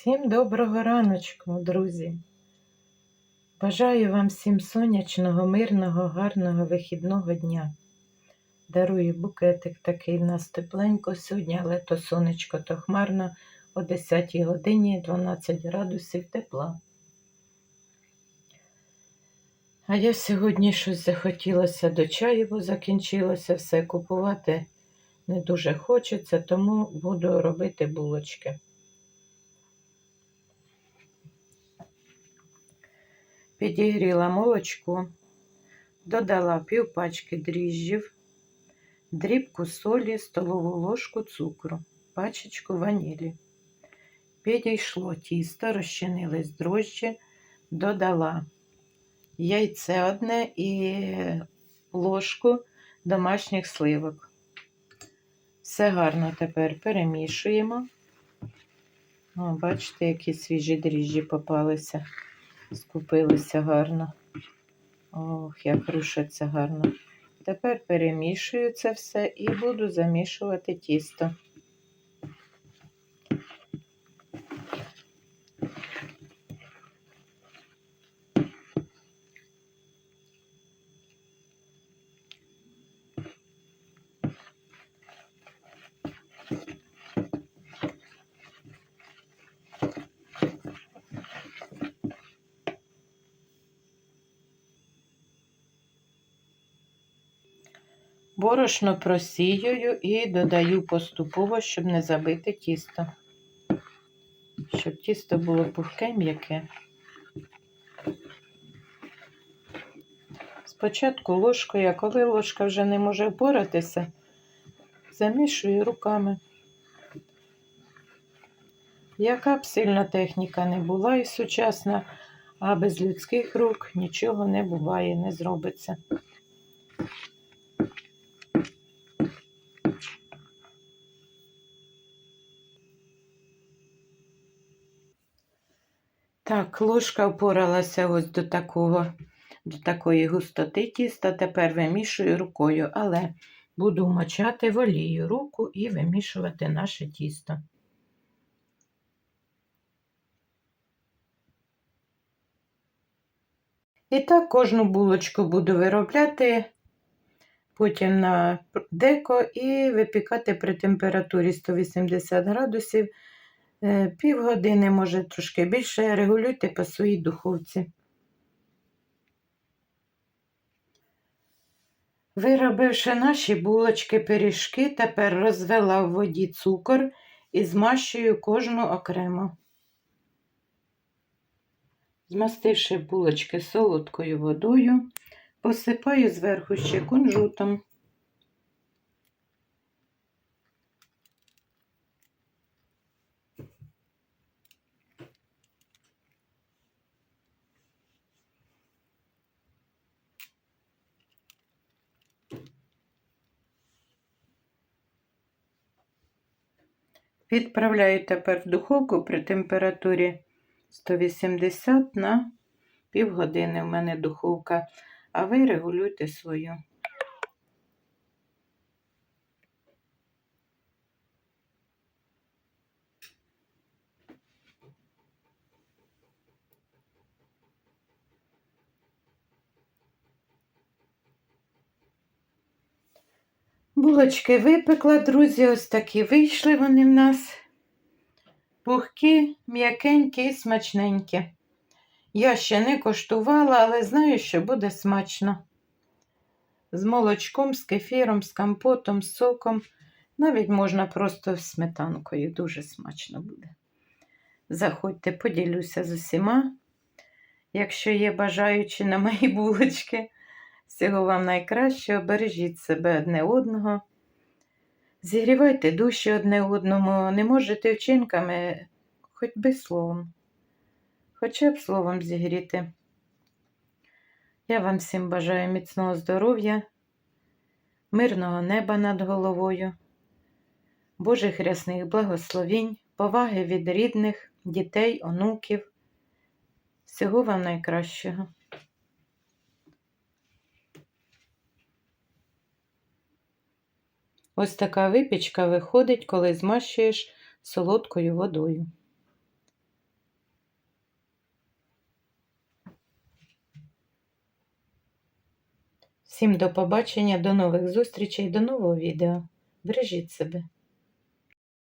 Всім доброго раночку, друзі. Бажаю вам всім сонячного, мирного, гарного вихідного дня. Дарую букетик такий в нас тепленько сьогодні, але то сонечко, то хмарно о 10 годині 12 градусів тепла. А я сьогодні щось захотілося до чаю, бо закінчилося все купувати не дуже хочеться, тому буду робити булочки. Підігріла молочко, додала пів пачки дріжджів, дрібку солі, столову ложку цукру, пачечку ванілі. Підійшло тісто, розчинились дрожджі, додала яйце одне і ложку домашніх сливок. Все гарно тепер перемішуємо. О, бачите, які свіжі дріжджі попалися, скупилися гарно. Ох, як рушаться гарно. Тепер перемішую це все і буду замішувати тісто. Борошно просіюю і додаю поступово, щоб не забити тісто. Щоб тісто було пухке м'яке. Спочатку ложкою, а коли ложка вже не може впоратися, замішую руками. Яка б сильна техніка не була і сучасна, а без людських рук нічого не буває, не зробиться. Так, ложка впоралася ось до такого, до такої густоти тіста. Тепер вимішую рукою, але буду вмочати в олію руку і вимішувати наше тісто. І так кожну булочку буду виробляти потім на деко і випікати при температурі 180 градусів півгодини, може трошки більше, регулюйте по своїй духовці. Виробивши наші булочки, пиріжки, тепер розвела в воді цукор і змащую кожну окремо. Змастивши булочки солодкою водою, посипаю зверху ще кунжутом. Відправляю тепер в духовку при температурі 180 на півгодини. У мене духовка, а ви регулюйте свою. Булочки випекла, друзі, ось такі вийшли вони в нас. Пухкі, м'якенькі і смачненькі. Я ще не коштувала, але знаю, що буде смачно. З молочком, з кефіром, з компотом, з соком. Навіть можна просто з сметанкою, дуже смачно буде. Заходьте, поділюся з усіма, якщо є бажаючі на мої булочки. Всього вам найкращого, бережіть себе одне одного. Зігрівайте душі одне одному, не можете вчинками, хоч би словом, хоча б словом зігріти. Я вам всім бажаю міцного здоров'я, мирного неба над головою, Божих рясних благословінь, поваги від рідних, дітей, онуків. Всього вам найкращого. Ось така випічка виходить, коли змащуєш солодкою водою. Всім до побачення, до нових зустрічей, до нового відео. Бережіть себе!